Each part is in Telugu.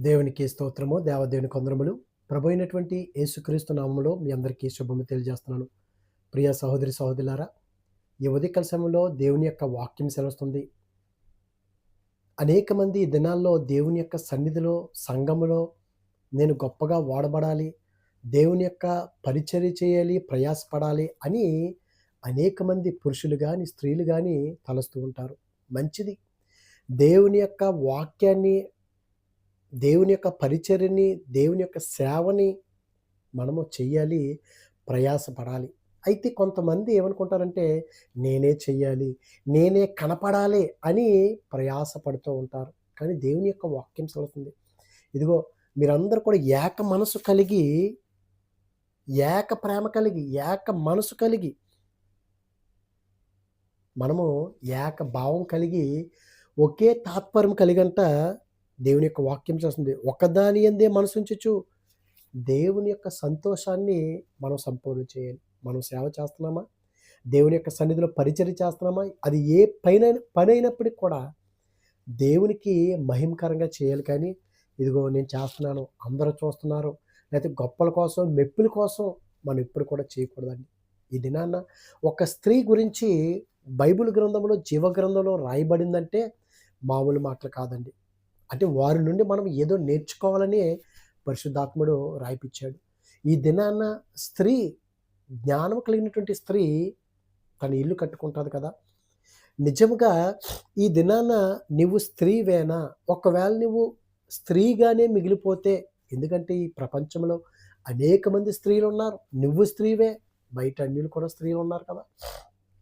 దేవునికి స్తోత్రము దేవదేవుని కొందరములు. ప్రభు అయినటువంటి యేసుక్రీస్తు నామములో మీ అందరికీ శుభము తెలియజేస్తున్నాను. ప్రియ సహోదరి సహోదరులారా ఈ ఉదయకాల సమయంలో దేవుని యొక్క వాక్యం సెలవుస్తుంది. అనేక మంది దినాల్లో దేవుని యొక్క సన్నిధిలో సంఘములో నేను గొప్పగా వాడబడాలి దేవుని యొక్క పరిచర్య చేయాలి ప్రయాసపడాలి అని అనేక మంది పురుషులు కానీ స్త్రీలు కానీ తలస్తూ ఉంటారు. మంచిది. దేవుని యొక్క వాక్యాన్ని దేవుని యొక్క పరిచర్యని దేవుని యొక్క సేవని మనము చెయ్యాలి ప్రయాసపడాలి. అయితే కొంతమంది ఏమనుకుంటారంటే నేనే చెయ్యాలి నేనే కనపడాలి అని ప్రయాసపడుతూ ఉంటారు. కానీ దేవుని యొక్క వాక్యం చదువుతుంది ఇదిగో మీరందరూ కూడా ఏక మనసు కలిగి ఏక ప్రేమ కలిగి ఏక మనసు కలిగి మనము ఏక భావం కలిగి ఒకే తాత్పర్యం కలిగంట దేవుని యొక్క వాక్యం చేస్తుంది. ఒకదాని ఎందే మనసు ఉంచచ్చు దేవుని యొక్క సంతోషాన్ని మనం సంపూర్ణ చేయాలి. మనం సేవ చేస్తున్నామా? దేవుని యొక్క సన్నిధిలో పరిచర్య చేస్తున్నామా? అది ఏ పైన పని అయినప్పటికి కూడా దేవునికి మహిమకరంగా చేయాలి కానీ ఇదిగో నేను చేస్తున్నాను అందరూ చూస్తున్నారు లేకపోతే గొప్పల కోసం మెప్పుల కోసం మనం ఎప్పుడు కూడా చేయకూడదండి. ఈ దినాన్న ఒక స్త్రీ గురించి బైబిల్ గ్రంథంలో జీవ గ్రంథంలో రాయబడిందంటే మామూలు మాటలు కాదండి. అంటే వారి నుండి మనం ఏదో నేర్చుకోవాలని పరిశుద్ధాత్ముడు రాయిపించాడు ఈ దినాన స్త్రీ జ్ఞానం కలిగినటువంటి స్త్రీ తన ఇల్లు కట్టుకుంటుంది కదా. నిజంగా ఈ దినాన నువ్వు స్త్రీవేనా? ఒకవేళ నువ్వు స్త్రీగానే మిగిలిపోతే ఎందుకంటే ఈ ప్రపంచంలో అనేక మంది స్త్రీలు ఉన్నారు నువ్వు స్త్రీవే బయట అన్యులు కూడా స్త్రీలు ఉన్నారు కదా.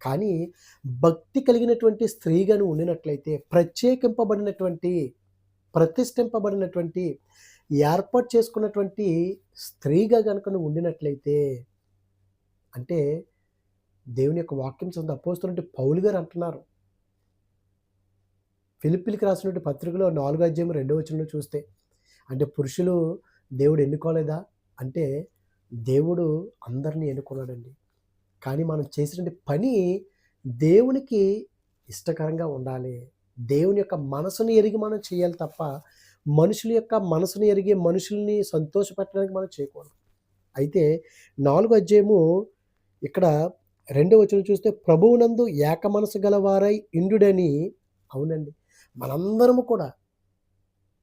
కానీ భక్తి కలిగినటువంటి స్త్రీగా నువ్వు ఉండినట్లయితే ప్రత్యేకింపబడినటువంటి ప్రతిష్ఠింపబడినటువంటి ఏర్పాటు చేసుకున్నటువంటి స్త్రీగా కనుక నువ్వు ఉండినట్లయితే అంటే దేవుని యొక్క వాక్యం చదువు అపోస్తున్నట్టు పౌలు గారు అంటున్నారు. ఫిలిపిలికి రాసినటువంటి పత్రికలో నాలుగో అధ్యాయం రెండో వచనంలో చూస్తే అంటే పురుషులు దేవుడు ఎన్నుకోలేదా? అంటే దేవుడు అందరినీ ఎన్నుకున్నాడండి. కానీ మనం చేసినటువంటి పని దేవునికి ఇష్టకరంగా ఉండాలి. దేవుని యొక్క మనసుని ఎరిగి మనం చేయాలి తప్ప మనుషుల యొక్క మనసుని ఎరిగి మనుషుల్ని సంతోషపెట్టడానికి మనం చేయకూడదు. అయితే నాలుగు అధ్యాయము ఇక్కడ రెండో వచనం చూస్తే ప్రభువునందు ఏక మనసు గలవారై ఇండుడని. అవునండి. మనందరము కూడా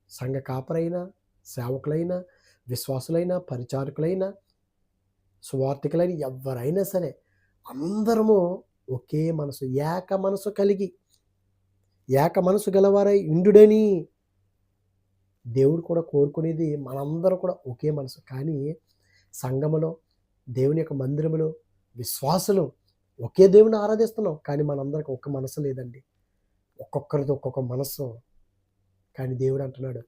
సంఘ కాపరైనా సేవకులైనా విశ్వాసులైనా పరిచారకులైనా సువార్థికులైన ఎవరైనా సరే అందరము ఒకే మనసు ఏక మనసు కలిగి ఏక మనసు గలవారై ఇండుడని దేవుడు కూడా కోరుకునేది మనందరూ కూడా ఒకే మనసు. కానీ సంఘములో దేవుని యొక్క మందిరములో విశ్వాసులు ఒకే దేవుని ఆరాధిస్తున్నాం. కానీ మనందరికి ఒక్క మనసు లేదండి. ఒక్కొక్కరిది ఒక్కొక్క మనసు. కానీ దేవుడు అంటున్నాడు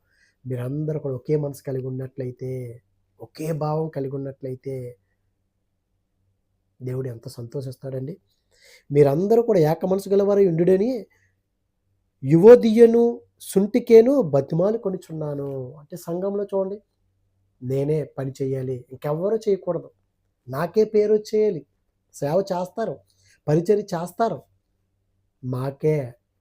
మీరందరూ కూడా ఒకే మనసు కలిగి ఉన్నట్లయితే ఒకే భావం కలిగి ఉన్నట్లయితే దేవుడు ఎంత సంతోషిస్తాడండి. మీరందరూ కూడా ఏక మనసు గలవారు ఉండుడని యువోదియను సుంటికేను బతిమాలు కొనుచున్నాను. అంటే సంఘంలో చూడండి నేనే పని చేయాలి ఇంకెవ్వరూ చేయకూడదు. నాకే పేరు చేయాలి సేవ చేస్తారు పరిచర్య చేస్తారు. మాకే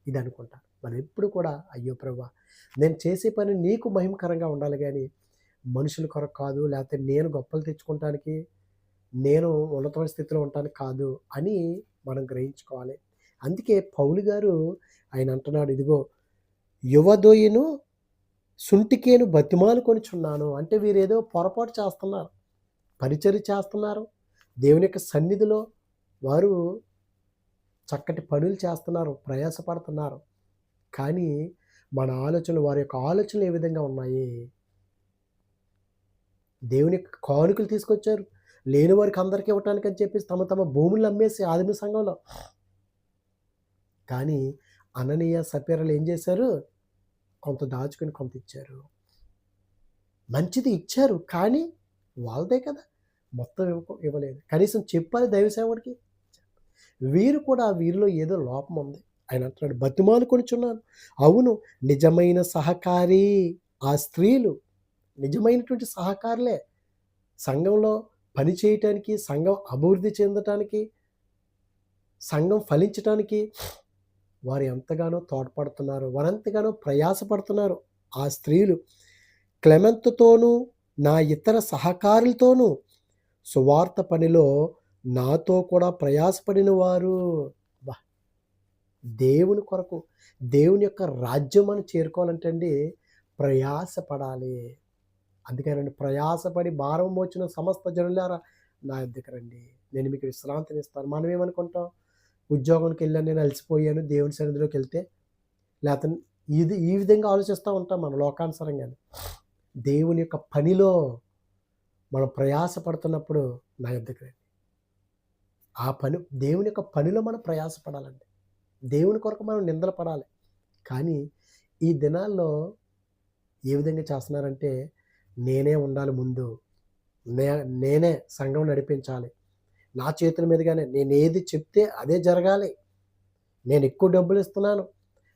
ఇది అనుకుంటారు మనం ఎప్పుడు కూడా అయ్యో ప్రభా నేను చేసే పని నీకు మహిమకరంగా ఉండాలి కానీ మనుషుల కొరకు కాదు లేకపోతే నేను గొప్పలు తెచ్చుకోవటానికి నేను ఉన్నతమైన స్థితిలో ఉండటానికి కాదు అని మనం గ్రహించుకోవాలి. అందుకే పౌలు గారు ఆయన అంటున్నాడు ఇదిగో యువదోయను సుంటికేను బతిమాలు కొనిచున్నాను. అంటే వీరేదో పొరపాటు చేస్తున్నారు పరిచర్య చేస్తున్నారు దేవుని యొక్క సన్నిధిలో వారు చక్కటి పనులు చేస్తున్నారు ప్రయాసపడుతున్నారు. కానీ మన ఆలోచనలు వారి యొక్క ఆలోచనలు ఏ విధంగా ఉన్నాయి? దేవుని యొక్క కానుకలు తీసుకొచ్చారు లేని వారికి అందరికీ ఇవ్వటానికి అని చెప్పేసి తమ తమ భూములు అమ్మేసి ఆదిమ సంఘంలో కానీ అననీయ సపీరలు ఏం చేశారు? కొంత దాచుకుని కొంత ఇచ్చారు. మంచిది ఇచ్చారు కానీ వాళ్ళదే కదా! మొత్తం ఇవ్వ ఇవ్వలేదు. కనీసం చెప్పాలి దైవ సేవడికి వీరు కూడా వీరిలో ఏదో లోపం ఉంది. ఆయన అంటున్నాడు బతిమాలు కొనుచున్నాను. అవును నిజమైన సహకారి ఆ స్త్రీలు నిజమైనటువంటి సహకారులే. సంఘంలో పని చేయటానికి సంఘం అభివృద్ధి చెందటానికి సంఘం ఫలించటానికి వారు ఎంతగానో తోడ్పడుతున్నారు వారు ఎంతగానో ప్రయాసపడుతున్నారు ఆ స్త్రీలు క్లెమెంత్తోనూ నా ఇతర సహకారులతోనూ సువార్త పనిలో నాతో కూడా ప్రయాసపడిన వారు దేవుని కొరకు, దేవుని యొక్క రాజ్యం మనం చేరుకోవాలంటే అండి ప్రయాసపడాలి. అందుకేనండి ప్రయాసపడి భారం మోచిన సమస్త జనులారా నా దగ్గరండి నేను మీకు విశ్రాంతినిస్తాను. మనం ఏమనుకుంటాం? ఉద్యోగానికెళ్ళాను నేను అలసిపోయాను దేవుని సన్నిధిలోకెళ్తే లేకపోతే ఇది ఈ విధంగా ఆలోచిస్తూ ఉంటాం మనం లోకానుసరంగా దేవుని యొక్క పనిలో మనం ప్రయాసపడుతున్నప్పుడు నా యొద్దకు రండి. ఆ పని దేవుని యొక్క పనిలో మనం ప్రయాసపడాలండి. దేవుని కొరకు మనం నిందలు పడాలి. కానీ ఈ దినాల్లో ఏ విధంగా చేస్తున్నారంటే నేనే ఉండాలి ముందు. నే నేనే సంఘం నడిపించాలి. నా చేతుల మీదుగానే ఏది చెప్తే అదే జరగాలి. నేను ఎక్కువ డబ్బులు ఇస్తున్నాను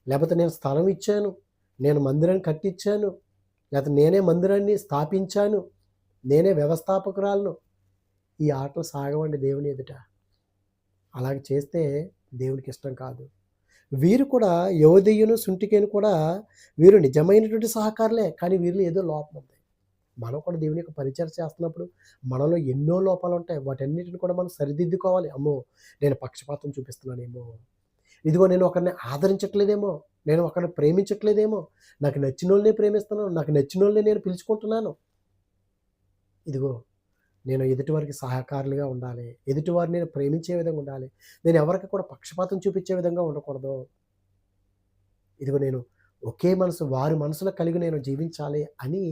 లేకపోతే నేను స్థలం ఇచ్చాను. నేను మందిరాన్ని కట్టించాను. లేకపోతే నేనే మందిరాన్ని స్థాపించాను. నేనే వ్యవస్థాపకురాలను. ఈ ఆటలు సాగవండి దేవుని ఎదుట. అలాగ చేస్తే దేవునికి ఇష్టం కాదు. వీరు కూడా యోవదీయును, సుంటికేను కూడా వీరు నిజమైనటువంటి సహకారులే. కానీ వీరిలో ఏదో లోపం ఉంది. మనం కూడా దేవుని యొక్క పరిచయం చేస్తున్నప్పుడు మనలో ఎన్నో లోపాలు ఉంటాయి వాటన్నిటిని కూడా మనం సరిదిద్దుకోవాలి. అమ్మో! నేను పక్షపాతం చూపిస్తున్నానేమో! ఇదిగో నేను ఒకరిని ఆదరించట్లేదేమో! నేను ఒకరిని ప్రేమించట్లేదేమో! నాకు నచ్చిన వాళ్ళని ప్రేమిస్తున్నాను. నాకు నచ్చిన నచ్చినోళ్ళనే నేను పిలుచుకుంటున్నాను. ఇదిగో నేను ఎదుటివారికి సహకారులుగా ఉండాలి. ఎదుటివారిని నేను ప్రేమించే విధంగా ఉండాలి. నేను ఎవరికి కూడా పక్షపాతం చూపించే విధంగా ఉండకూడదు. ఇదిగో నేను ఒకే మనసు వారి మనసులో కలిగి నేను జీవించాలి అని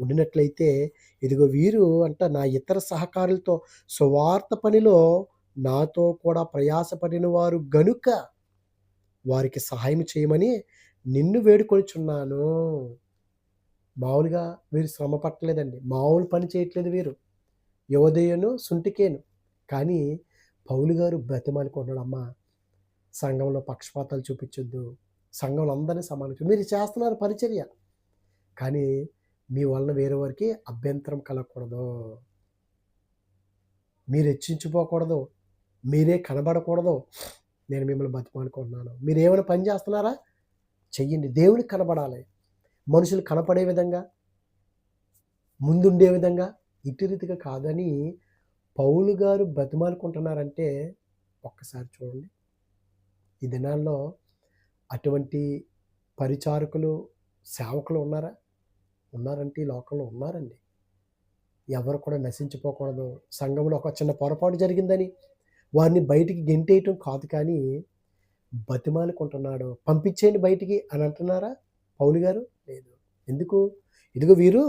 ఉండినట్లయితే ఇదిగో వీరు అంట నా ఇతర సహకారులతో సువార్త పనిలో నాతో కూడా ప్రయాసపడిన వారు గనుక వారికి సహాయం చేయమని నిన్ను వేడుకొనిచున్నాను మామూలుగా వీరు శ్రమ పట్టలేదండి. మామూలు పని చేయట్లేదు వీరు. యోవదేయును, సుంటికేను. కానీ పౌలు గారు బ్రతిమాలుకుంటున్నాడు. సంఘంలో పక్షపాతాలు చూపించొద్దు. సంఘంలో అందరిని సమానం మీరు చేస్తున్నారు పరిచర్య. కానీ మీ వలన వేరే వారికి అభ్యంతరం కలగకూడదు. మీరు హెచ్చించిపోకూడదు. మీరే కనబడకూడదు. నేను మిమ్మల్ని బతిమార్లుకుంటున్నాను మీరు ఏమైనా పని చేస్తున్నారా? చెయ్యండి. దేవునికి కనబడాలి. మనుషులు కనపడే విధంగా, ముందుండే విధంగా ఇటు రీతిగా కాదని పౌలు గారు బతిమాలుకుంటున్నారంటే ఒక్కసారి చూడండి. ఈ దినాల్లో అటువంటి పరిచారకులు, సేవకులు ఉన్నారా? ఉన్నారంటే ఈ లోకంలో ఉన్నారండి. ఎవరు కూడా నశించిపోకూడదు. సంఘంలో ఒక చిన్న పొరపాటు జరిగిందని వారిని బయటికి గెంటేయటం కాదు కానీ బతిమాలుకుంటున్నాడు. పంపించేయండి బయటికి అని అంటున్నారా పౌలు గారు? లేదు. ఎందుకు? ఇదిగో వీరు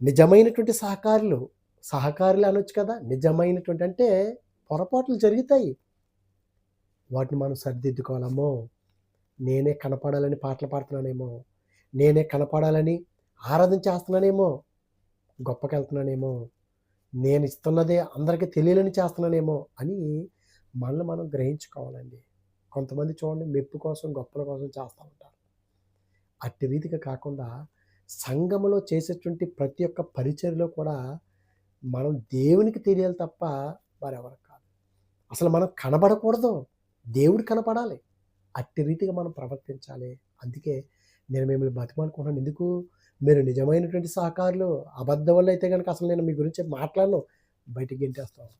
నిజమైనటువంటి సహకారులు. సహకారులు అనొచ్చు కదా! నిజమైనటువంటి అంటే పొరపాట్లు జరుగుతాయి. వాటిని మనం సరిదిద్దుకోవాలమ్మో! నేనే కనపడాలని పాటలు పాడుతున్నానేమో! నేనే కనపడాలని ఆరాధన చేస్తున్నానేమో! గొప్పకెళ్తున్నానేమో! నేను ఇస్తున్నదే అందరికి తెలియలేని చేస్తున్నానేమో అని మనల్ని మనం గ్రహించుకోవాలండి. కొంతమంది చూడండి మెప్పు కోసం, గొప్పల కోసం చేస్తూ ఉంటారు. అట్టి రీతిగా కాకుండా సంఘములో చేసేటువంటి ప్రతి ఒక్క పరిచర్లో కూడా మనం దేవునికి తెలియాలి తప్ప మరెవరికి కాదు. అసలు మనం కనబడకూడదు. దేవుడు కనపడాలి. అట్టి రీతిగా మనం ప్రవర్తించాలి. అందుకే నేను మిమ్మల్ని బతిమాలుకుంటున్నాను. ఎందుకు? మీరు నిజమైనటువంటి సహకారులు. అబద్ధ వల్ల అయితే కనుక అసలు నేను మీ గురించి మాట్లాడను. బయటికి గెంటేస్తాను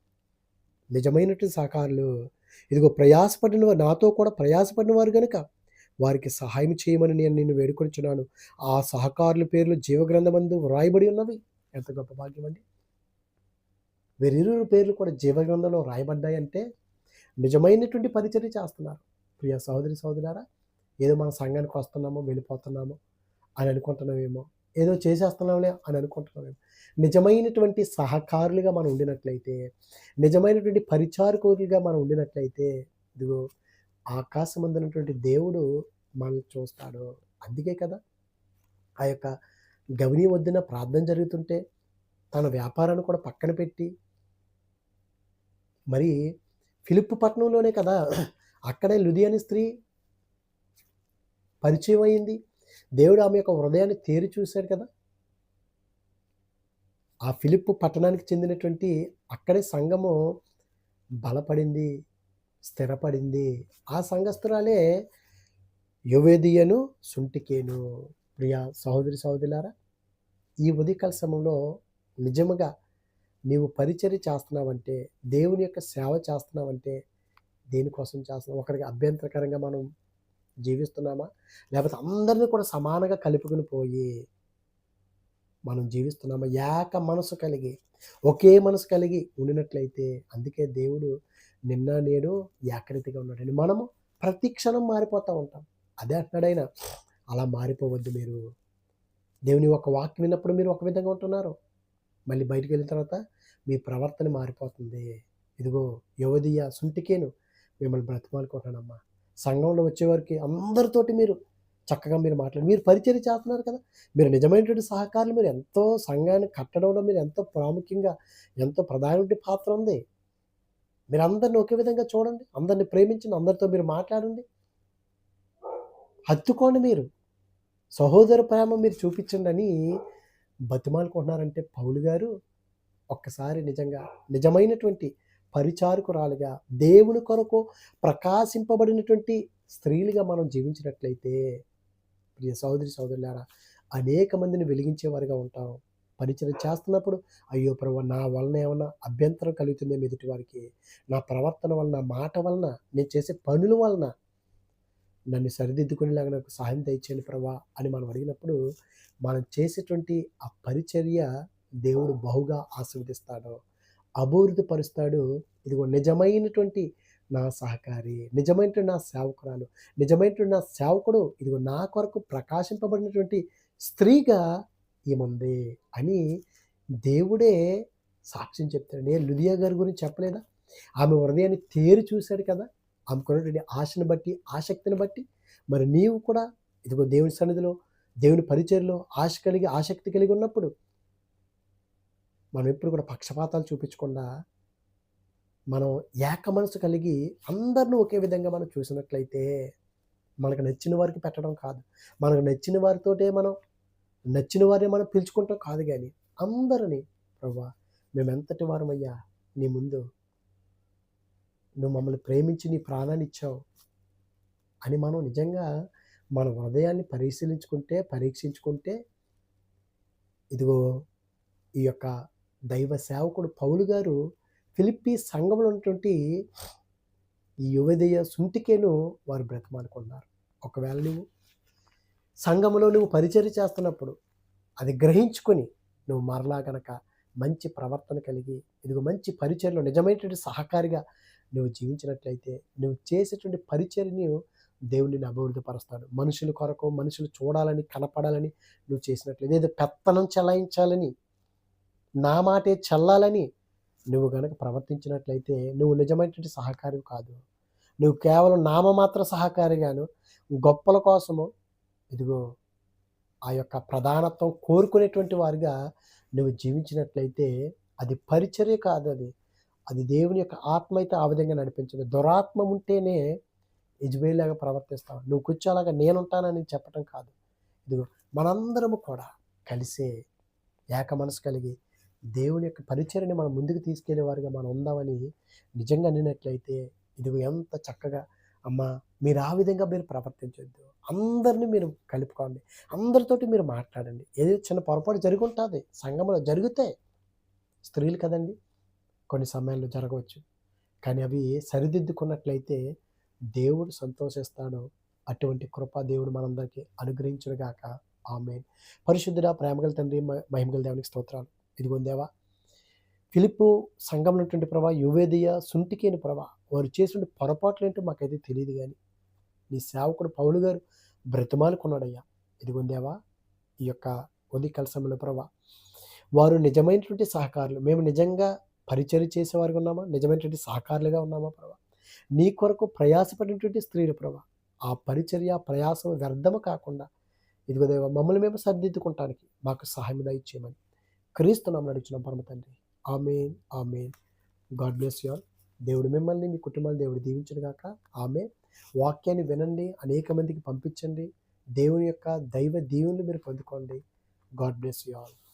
నిజమైనటువంటి సహకారులు. ఇదిగో ప్రయాసపడిన వారు నాతో కూడా ప్రయాసపడిన వారు కనుక వారికి సహాయం చేయమని నేను నిన్ను వేడుకొనుచున్నాను. ఆ సహకారుల పేర్లు జీవగ్రంథమందు వ్రాయబడి ఉన్నవి. ఎంత గొప్ప భాగ్యం అండి వీరిరువురి పేర్లు కూడా జీవగ్రంథంలో రాయబడ్డాయంటే నిజమైనటువంటి పరిచర్య చేస్తున్నారు. ప్రియ సహోదరి, సహోదరారా ఏదో మన సంఘానికి వస్తున్నామో వెళ్ళిపోతున్నామో అని అనుకుంటున్నామేమో! ఏదో చేసేస్తున్నాంలే అని అనుకుంటున్నామేమో! నిజమైనటువంటి సహకారులుగా మనం ఉండినట్లయితే, నిజమైనటువంటి పరిచారకులుగా మనం ఉండినట్లయితే ఇదిగో ఆకాశం అందినటువంటి దేవుడు మనల్ని చూస్తాడు. అందుకే కదా! ఆ యొక్క గవిని ఒడ్డున ప్రార్థన జరుగుతుంటే తన వ్యాపారాన్ని కూడా పక్కన పెట్టి మరి ఫిలిప్పు పట్టణంలోనే కదా! అక్కడే లుధియాని స్త్రీ పరిచయం అయింది. దేవుడు ఆమె యొక్క హృదయాన్ని తేరి చూశాడు కదా! ఆ ఫిలిప్ పట్టణానికి చెందినటువంటి అక్కడే సంఘము బలపడింది. స్థిరపడింది. ఆ సంఘస్థురాలే యువేదియను సుంటికేను. ప్రియా సహోదరి, సహోదరులారా! ఈ ఉదయకాల సమయంలో నిజముగా నీవు పరిచర్య చేస్తున్నావంటే దేవుని యొక్క సేవ చేస్తున్నావంటే దేనికోసం చేస్తున్నావు ఒకరికి అభ్యంతరకరంగా మనం జీవిస్తున్నామా? లేకపోతే అందరినీ కూడా సమానంగా కలుపుకుని పోయి మనం జీవిస్తున్నామా? ఏక మనసు కలిగి ఒకే మనసు కలిగి ఉండినట్లయితే అందుకే దేవుడు నిన్న నేడు ఏకరీతిగా ఉన్నాడండి. మనము ప్రతి క్షణం మారిపోతూ ఉంటాం. అదే అంటున్నాడైనా అలా మారిపోవద్దు మీరు. దేవుని ఒక వాక్యం విన్నప్పుడు మీరు ఒక విధంగా ఉంటున్నారు. మళ్ళీ బయటికి వెళ్ళిన తర్వాత మీ ప్రవర్తన మారిపోతుంది. ఇదిగో యువదియ సుంటికేను మిమ్మల్ని బ్రతిమాలుకుంటానమ్మా సంఘంలో వచ్చేవారికి అందరితోటి మీరు చక్కగా మీరు మాట్లాడి మీరు పరిచయం చేస్తున్నారు కదా. మీరు నిజమైనటువంటి సహకారులు మీరు ఎంతో సంఘాన్ని కట్టడంలో మీరు ఎంతో ప్రాముఖ్యంగా ఎంతో ప్రధానమైన పాత్ర ఉంది. మీరు అందరిని ఒకే విధంగా చూడండి అందరిని ప్రేమించండి అందరితో మీరు మాట్లాడండి. హత్తుకోండి మీరు. సహోదర ప్రేమ మీరు చూపించండి అని బతిమాలుకుంటున్నారంటే పౌలు గారు ఒక్కసారి నిజంగా నిజమైనటువంటి పరిచారకురాలుగా దేవుని కొరకు ప్రకాశింపబడినటువంటి స్త్రీలుగా మనం జీవించినట్లయితే ప్రియ సహోదరి సహోదరులారా అనేక మందిని వెలిగించేవారుగా ఉంటాం. పరిచయం చేస్తున్నప్పుడు అయ్యో ప్రభు నా వలన ఏమన్నా అభ్యంతరం కలుగుతుందే ఎదుటి వారికి? నా ప్రవర్తన వలన మాట వలన నేను చేసే పనుల వలన నన్ను సరిదిద్దుకునేలాగా నాకు సహాయం దయచేయండి ప్రభా అని మనం అడిగినప్పుడు మనం చేసేటువంటి ఆ పరిచర్య దేవుడు బహుగా ఆస్వాదిస్తాడు అభివృద్ధి పరుస్తాడు. ఇదిగో నిజమైనటువంటి నా సహకారి నిజమైనటువంటి నా సేవకురాలు నిజమైనటువంటి నా సేవకుడు ఇదిగో నా కొరకు ప్రకాశింపబడినటువంటి స్త్రీగా ఏముంది అని దేవుడే సాక్ష్యం చెప్తాడు నేను లుదియా గారి గురించి చెప్పలేదా? ఆమె హృదయాన్ని తేరి చూశాడు కదా? ఆమెకున్నటువంటి ఆశను బట్టి ఆసక్తిని బట్టి. మరి నీవు కూడా ఇదిగో దేవుని సన్నిధిలో దేవుని పరిచయలో ఆశ కలిగి ఆసక్తి కలిగి ఉన్నప్పుడు మనం ఎప్పుడు కూడా పక్షపాతాలు చూపించకుండా మనం ఏక మనసు కలిగి అందరిని ఒకే విధంగా మనం చూసినట్లయితే మనకు నచ్చిన వారికి పెట్టడం కాదు. మనకు నచ్చిన వారితోటే మనం నచ్చిన వారిని మనం పిలుచుకుంటాం కాదు కానీ అందరినీ ప్రభా మేమెంతటి వారమయ్యా నీ ముందు నువ్వు మమ్మల్ని ప్రేమించి నీ ప్రాణాన్ని ఇచ్చావు అని మనం నిజంగా మన హృదయాన్ని పరిశీలించుకుంటే పరీక్షించుకుంటే ఇదిగో ఈ యొక్క దైవ సేవకుడు పౌలు గారు ఫిలిప్పి సంఘంలో ఉన్నటువంటి ఈ యువదయ సుంటికేను వారు బ్రతమానుకున్నారు ఒకవేళ నువ్వు సంఘములో నువ్వు పరిచయం చేస్తున్నప్పుడు అది గ్రహించుకొని నువ్వు మరలా కనుక మంచి ప్రవర్తన కలిగి ఇదిగో మంచి పరిచయలో నిజమైనటువంటి సహకారిగా నువ్వు జీవించినట్లయితే నువ్వు చేసేటువంటి పరిచర్ని దేవుడిని అభివృద్ధి పరుస్తాడు మనుషుల కొరకు మనుషులు చూడాలని కనపడాలని నువ్వు చేసినట్లయితే ఏదో పెత్తనం చెలాయించాలని నా మాటే చల్లాలని నువ్వు కనుక ప్రవర్తించినట్లయితే నువ్వు నిజమైనటువంటి సహకారి కాదు. నువ్వు కేవలం నామమాత్ర సహకారిగాను గొప్పల కోసము ఇదిగో ఆ యొక్క ప్రధానత్వం కోరుకునేటువంటి వారిగా నువ్వు జీవించినట్లయితే అది పరిచర్య కాదు అది. అది దేవుని యొక్క ఆత్మ అయితే ఆ విధంగా నడిపించదు. దురాత్మ ఉంటేనే యజ్బేలాగా ప్రవర్తిస్తావు. నువ్వు కూర్చోలాగా నేనుంటానని చెప్పటం కాదు. ఇదిగో మనందరము కూడా కలిసే ఏక మనసు కలిగి దేవుని యొక్క పరిచయని మనం ముందుకు తీసుకెళ్ళే వారిగా మనం ఉందామని నిజంగా అనినట్లయితే ఇదిగో ఎంత చక్కగా అమ్మ మీరు ఆ విధంగా మీరు ప్రవర్తించొద్దు. అందరినీ మీరు కలుపుకోండి. అందరితోటి మీరు మాట్లాడండి. ఏదో చిన్న పొరపాటు జరుగుంటుంది. సంగంలో సంఘంలో జరిగితే స్త్రీలు కదండి కొన్ని సమయాల్లో జరగవచ్చు. కానీ అవి సరిదిద్దుకున్నట్లయితే దేవుడు సంతోషిస్తాడు. అటువంటి కృప దేవుడు మనందరికీ అనుగ్రహించుడుగాక ఆమె పరిశుద్ధుడ ప్రేమగల తండ్రి మహిమగల దేవునికి స్తోత్రాలు. ఇదిగొందేవా ఫిలిప్పు సంఘంలో ఉన్నటువంటి ప్రభా యువేదియ సుంటికేని ప్రభా వారు చేసిన పొరపాట్లు ఏంటో మాకైతే తెలియదు కానీ నీ సేవకుడు పౌలు గారు బ్రతిమాలుకున్నాడయ్యా. ఇదిగొందేవా ఈ యొక్క ఉదయకాల సమయంలో ప్రభా వారు నిజమైనటువంటి సహకారులు మేము నిజంగా పరిచయం చేసేవారుగా ఉన్నామా? నిజమైనటువంటి సహకారులుగా ఉన్నామా ప్రభా? నీ కొరకు ప్రయాసపడినటువంటి స్త్రీలు ప్రభా ఆ పరిచర్య ప్రయాసం వ్యర్థము కాకుండా ఇదిగోదేవా మమ్మల్ని మేము సరిదిద్దుకుంటానికి మాకు సహాయం దయచేయమని క్రీస్తున్నాం నడిచిన పరమ తండ్రి. Amen amen. God bless you all. దేవుడు మిమ్మల్ని మీ కుటుంబాన్ని దేవుడు దీవించను గాక. ఆమె వాక్యాన్ని వినండి అనేక మందికి పంపించండి. దేవుని యొక్క దైవ దీవుని మీరు పొందుకోండి. God bless you all.